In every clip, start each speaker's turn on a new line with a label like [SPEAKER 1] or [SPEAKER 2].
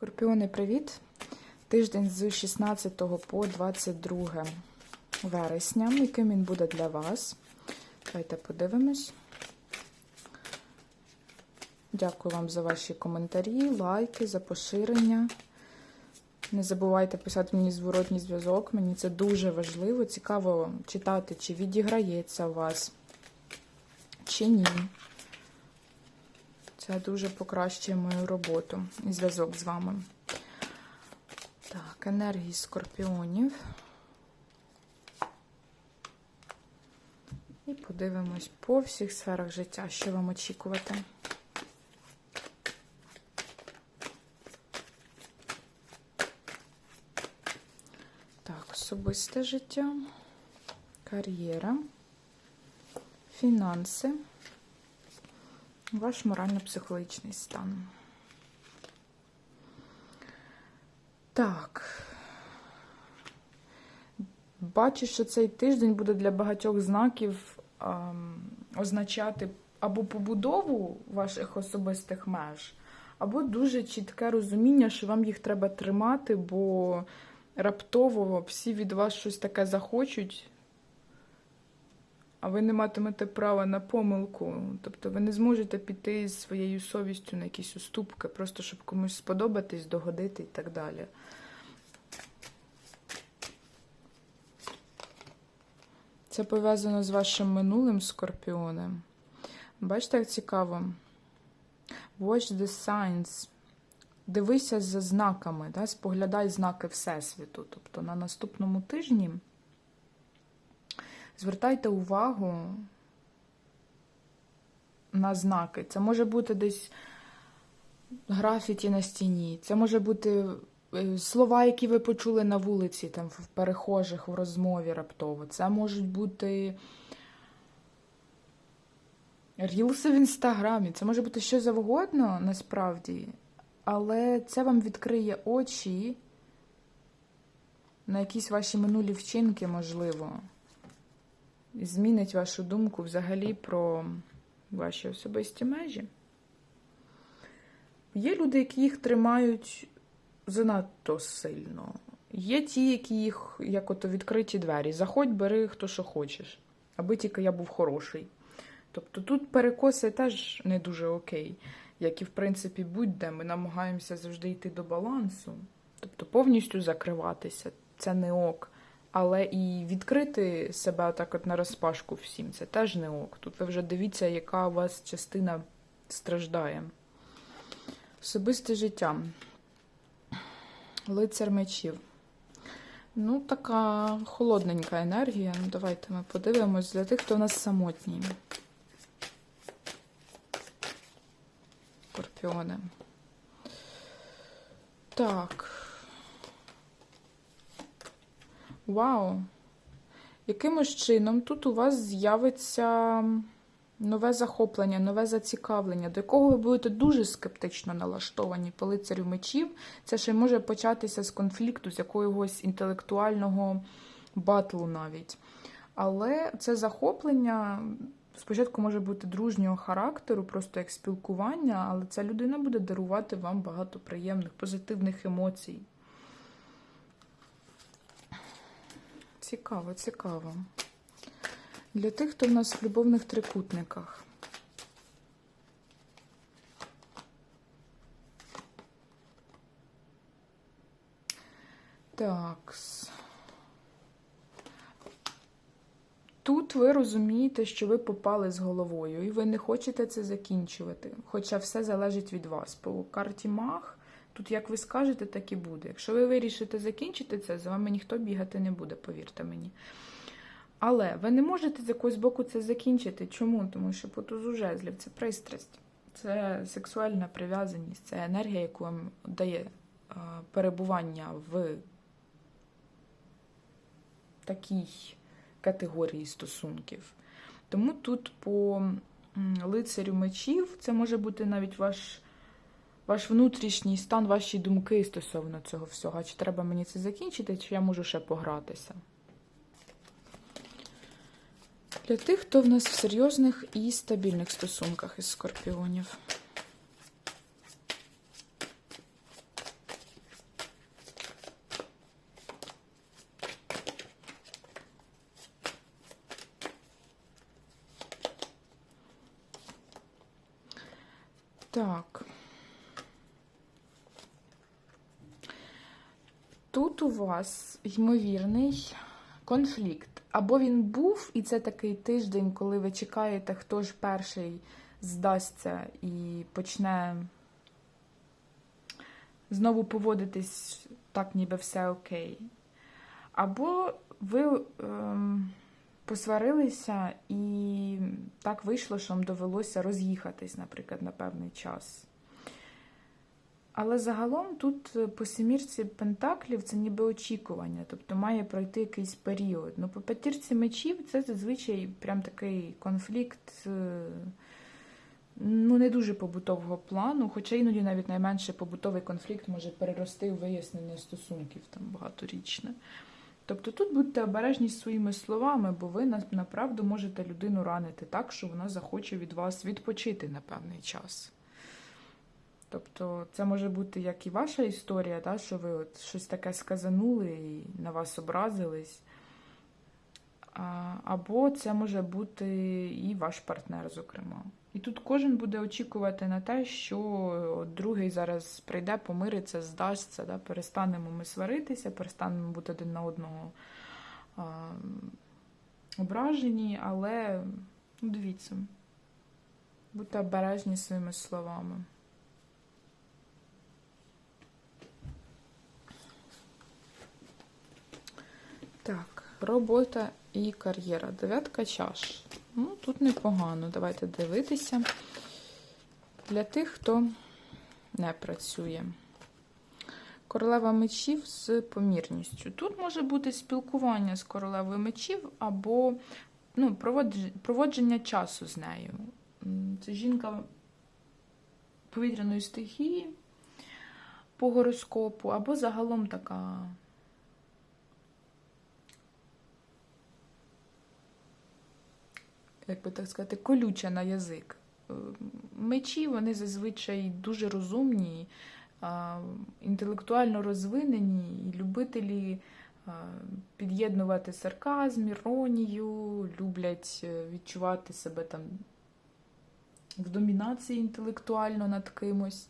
[SPEAKER 1] Скорпіони, привіт! Тиждень з 16 по 22 вересня. Яким він буде для вас? Давайте подивимось. Дякую вам за ваші коментарі, лайки, за поширення. Не забувайте писати мені зворотній зв'язок. Мені це дуже важливо. Цікаво читати, чи відіграється у вас, чи ні. Це дуже покращує мою роботу і зв'язок з вами. Так, енергії скорпіонів. І подивимось по всіх сферах життя, що вам очікувати. Так, особисте життя, кар'єра, фінанси. Ваш морально-психологічний стан. Так. Бачу, що цей тиждень буде для багатьох знаків ем, означати або побудову ваших особистих меж, або дуже чітке розуміння, що вам їх треба тримати, бо раптово всі від вас щось таке захочуть, а ви не матимете права на помилку. Тобто ви не зможете піти з своєю совістю на якісь уступки, просто щоб комусь сподобатись, догодити і так далі. Це пов'язано з вашим минулим скорпіоном. Бачите, як цікаво? Watch the signs. Дивися за знаками, да? споглядай знаки Всесвіту. Тобто на наступному тижні. Звертайте увагу на знаки. Це може бути десь графіті на стіні, це може бути е, слова, які ви почули на вулиці, там, в перехожих, в розмові раптово. Це можуть бути рілси в інстаграмі, це може бути що завгодно насправді, але це вам відкриє очі на якісь ваші минулі вчинки, можливо змінить вашу думку взагалі про ваші особисті межі. Є люди, які їх тримають занадто сильно. Є ті, які їх, як ото відкриті двері. Заходь, бери хто що хочеш, аби тільки я був хороший. Тобто тут перекоси теж не дуже окей, як і в принципі будь-де. Ми намагаємося завжди йти до балансу, тобто повністю закриватися. Це не ок. Але і відкрити себе так от на розпашку всім, це теж не ок. Тут ви вже дивіться, яка у вас частина страждає. Особисте життя. Лицар мечів. Ну, така холодненька енергія. Ну, давайте ми подивимось для тих, хто у нас самотній. Скорпіони. Так. Вау! Якимось чином тут у вас з'явиться нове захоплення, нове зацікавлення, до якого ви будете дуже скептично налаштовані по лицарю мечів. Це ще може початися з конфлікту, з якогось інтелектуального батлу навіть. Але це захоплення спочатку може бути дружнього характеру, просто як спілкування, але ця людина буде дарувати вам багато приємних, позитивних емоцій. Цікаво, цікаво. Для тих, хто в нас в любовних трикутниках. Так. Тут ви розумієте, що ви попали з головою, і ви не хочете це закінчувати. Хоча все залежить від вас. По карті Мах Тут, як ви скажете, так і буде. Якщо ви вирішите закінчити це, з вами ніхто бігати не буде, повірте мені. Але ви не можете з якогось боку це закінчити. Чому? Тому що по тузу жезлів це пристрасть, це сексуальна прив'язаність, це енергія, яку вам дає перебування в такій категорії стосунків. Тому тут по лицарю мечів це може бути навіть ваш ваш внутрішній стан, ваші думки стосовно цього всього. Чи треба мені це закінчити, чи я можу ще погратися? Для тих, хто в нас в серйозних і стабільних стосунках із скорпіонів. Так. Тут у вас ймовірний конфлікт. Або він був, і це такий тиждень, коли ви чекаєте, хто ж перший здасться і почне знову поводитись так, ніби все окей. Або ви ем, посварилися, і так вийшло, що вам довелося роз'їхатись, наприклад, на певний час. Але загалом тут е, по семірці пентаклів це ніби очікування, тобто має пройти якийсь період. Ну, по п'ятірці мечів це зазвичай прям такий конфлікт, е, ну, не дуже побутового плану, хоча іноді навіть найменше побутовий конфлікт може перерости у вияснення стосунків там багаторічне. Тобто тут будьте обережні своїми словами, бо ви на- направду можете людину ранити так, що вона захоче від вас відпочити на певний час. Тобто це може бути як і ваша історія, та, що ви от щось таке сказанули і на вас образились. Або це може бути і ваш партнер, зокрема. І тут кожен буде очікувати на те, що другий зараз прийде, помириться, здасться, да, перестанемо ми сваритися, перестанемо бути один на одного а, ображені, але ну, дивіться, будьте обережні своїми словами. Так, робота і кар'єра. Дев'ятка чаш. Ну, тут непогано. Давайте дивитися. Для тих, хто не працює. Королева мечів з помірністю. Тут може бути спілкування з королевою мечів або ну, проводження часу з нею. Це жінка повітряної стихії по гороскопу, або загалом така як би так сказати, колюча на язик. Е, Мечі вони зазвичай дуже розумні, інтелектуально розвинені, і любителі під'єднувати сарказм, іронію, люблять е, відчувати себе там в домінації інтелектуально над кимось.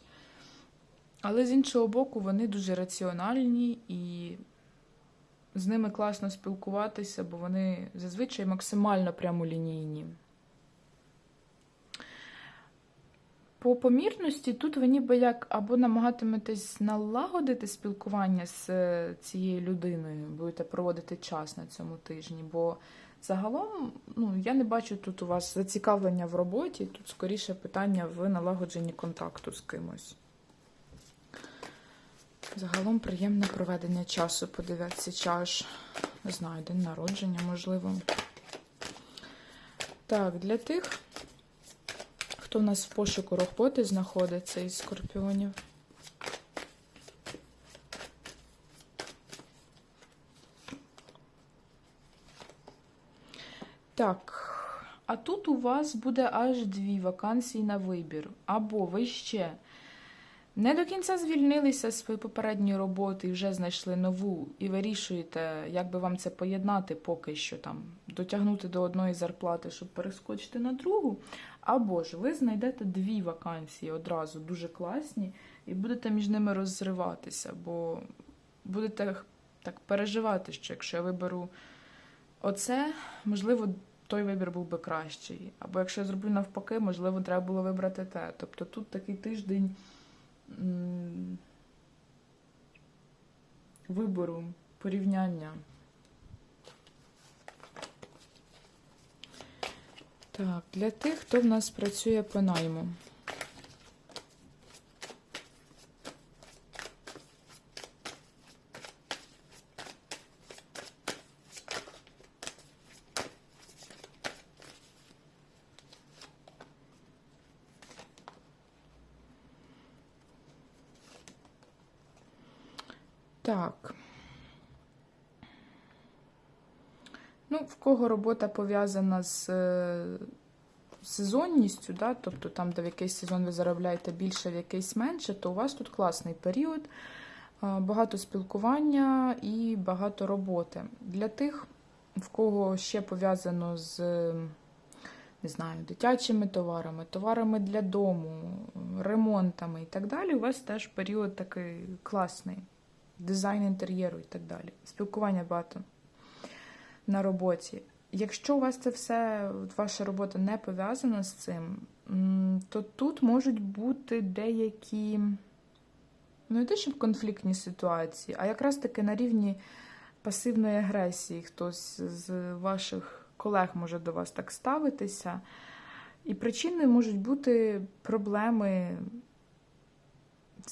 [SPEAKER 1] Але з іншого боку, вони дуже раціональні і з ними класно спілкуватися, бо вони зазвичай максимально прямолінійні. По помірності тут ви ніби як або намагатиметесь налагодити спілкування з е, цією людиною, будете проводити час на цьому тижні, бо загалом ну, я не бачу тут у вас зацікавлення в роботі, тут скоріше питання в налагодженні контакту з кимось. Загалом приємне проведення часу по дев'ятці чаш. Не знаю, день народження, можливо. Так, для тих, хто в нас в пошуку роботи знаходиться із скорпіонів. Так, а тут у вас буде аж дві вакансії на вибір. Або ви ще не до кінця звільнилися з своєї попередньої роботи і вже знайшли нову, і вирішуєте, як би вам це поєднати поки що там, дотягнути до одної зарплати, щоб перескочити на другу. Або ж ви знайдете дві вакансії одразу дуже класні, і будете між ними розриватися, бо будете так переживати, що якщо я виберу оце, можливо, той вибір був би кращий. Або якщо я зроблю навпаки, можливо, треба було вибрати те. Тобто тут такий тиждень вибору, порівняння. Так, для тих, хто в нас працює по найму. Так. Ну, в кого робота пов'язана з е, сезонністю, да? тобто там, де в якийсь сезон ви заробляєте більше, в якийсь менше, то у вас тут класний період, е, багато спілкування і багато роботи. Для тих, в кого ще пов'язано з не знаю, дитячими товарами, товарами для дому, ремонтами і так далі, у вас теж період такий класний. Дизайн інтер'єру і так далі. Спілкування багато на роботі. Якщо у вас це все, ваша робота не пов'язана з цим, то тут можуть бути деякі, ну не те, щоб конфліктні ситуації, а якраз таки на рівні пасивної агресії. Хтось з ваших колег може до вас так ставитися. І причиною можуть бути проблеми,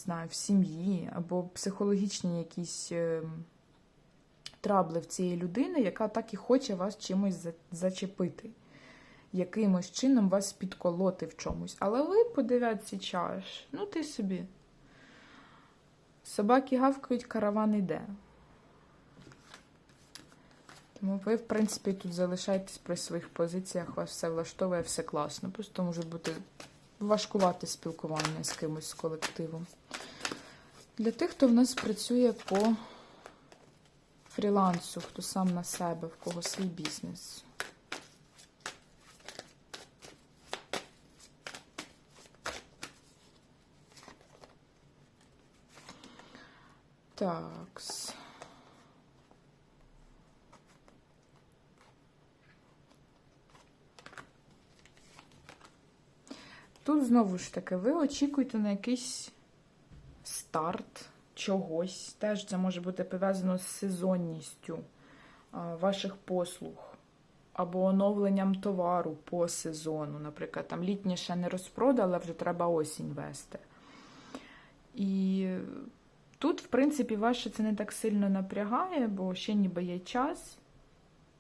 [SPEAKER 1] знаю, в сім'ї або психологічні якісь е, трабли в цієї людини, яка так і хоче вас чимось зачепити, якимось чином вас підколоти в чомусь. Але ви по дев'ятці чаш, ну ти собі. Собаки гавкають, караван іде. Тому ви, в принципі, тут залишаєтесь при своїх позиціях, вас все влаштовує, все класно. Просто може бути важкувати спілкування з кимось з колективом. Для тих, хто в нас працює по фрілансу, хто сам на себе, в кого свій бізнес. Такс. Тут знову ж таки, ви очікуєте на якийсь старт чогось. Теж це може бути пов'язано з сезонністю ваших послуг або оновленням товару по сезону. Наприклад, там літнє ще не розпродали, але вже треба осінь вести. І тут, в принципі, ваше це не так сильно напрягає, бо ще ніби є час.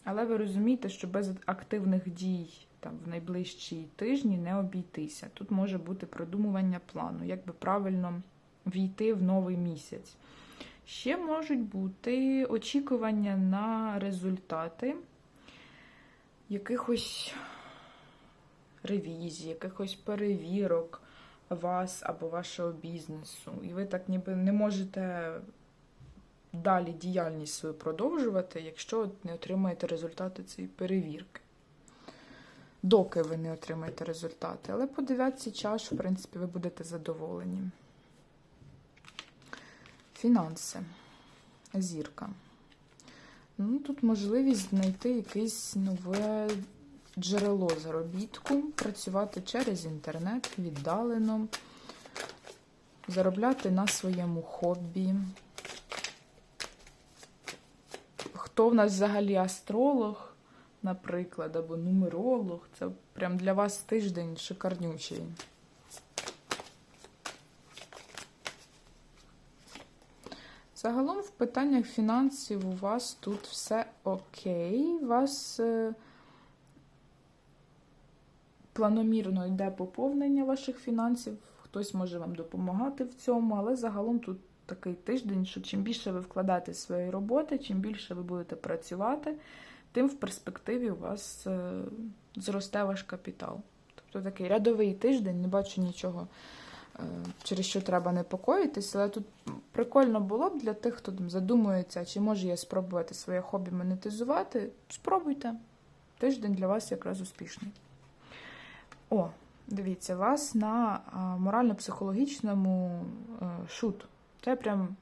[SPEAKER 1] Але ви розумієте, що без активних дій там, в найближчі тижні не обійтися. Тут може бути продумування плану, як би правильно війти в новий місяць. Ще можуть бути очікування на результати якихось ревізій, якихось перевірок вас або вашого бізнесу. І ви так ніби не можете далі діяльність свою продовжувати, якщо не отримаєте результати цієї перевірки. Доки ви не отримаєте результати. Але по дев'ятці чаш, в принципі, ви будете задоволені. Фінанси. Зірка. Ну, тут можливість знайти якесь нове джерело заробітку, працювати через інтернет віддалено, заробляти на своєму хобі. Хто в нас взагалі астролог, наприклад, або нумеролог, це прям для вас тиждень шикарнючий. Загалом в питаннях фінансів у вас тут все окей. У вас е, планомірно йде поповнення ваших фінансів. Хтось може вам допомагати в цьому, але загалом тут такий тиждень, що чим більше ви вкладаєте свої роботи, чим більше ви будете працювати, тим в перспективі у вас е, зросте ваш капітал. Тобто такий рядовий тиждень, не бачу нічого, е, через що треба непокоїтись, але тут прикольно було б для тих, хто там задумується, чи може я спробувати своє хобі монетизувати. Спробуйте. Тиждень для вас якраз успішний. О, дивіться, вас на морально-психологічному е, шут. Це прям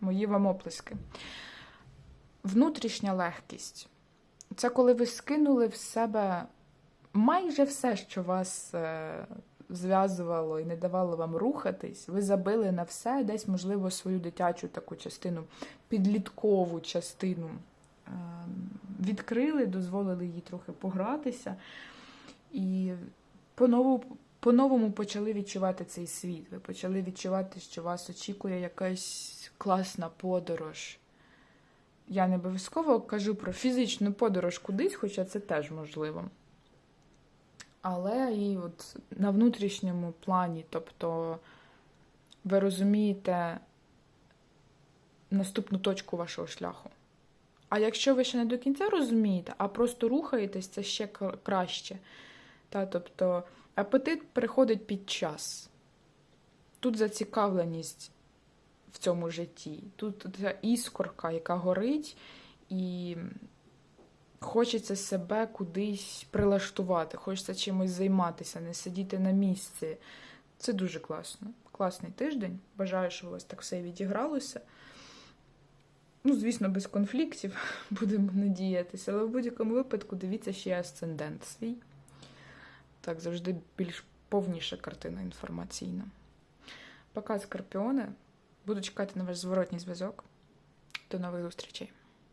[SPEAKER 1] мої вам оплески. Внутрішня легкість. Це коли ви скинули в себе майже все, що вас е, зв'язувало і не давало вам рухатись. Ви забили на все, десь, можливо, свою дитячу таку частину, підліткову частину е, відкрили, дозволили їй трохи погратися. І по-новому, почали відчувати цей світ. Ви почали відчувати, що вас очікує якась класна подорож. Я не обов'язково кажу про фізичну подорож кудись, хоча це теж можливо. Але і от на внутрішньому плані, тобто ви розумієте наступну точку вашого шляху. А якщо ви ще не до кінця розумієте, а просто рухаєтесь, це ще краще. Та, тобто апетит приходить під час. Тут зацікавленість в цьому житті. Тут ця іскорка, яка горить, і Хочеться себе кудись прилаштувати, хочеться чимось займатися, не сидіти на місці. Це дуже класно. Класний тиждень. Бажаю, щоб у вас так все відігралося. Ну, звісно, без конфліктів будемо надіятися, але в будь-якому випадку дивіться ще асцендент свій. Так, завжди більш повніша картина інформаційна. Пока, скорпіони. Буду чекати на ваш зворотній зв'язок. До нових зустрічей.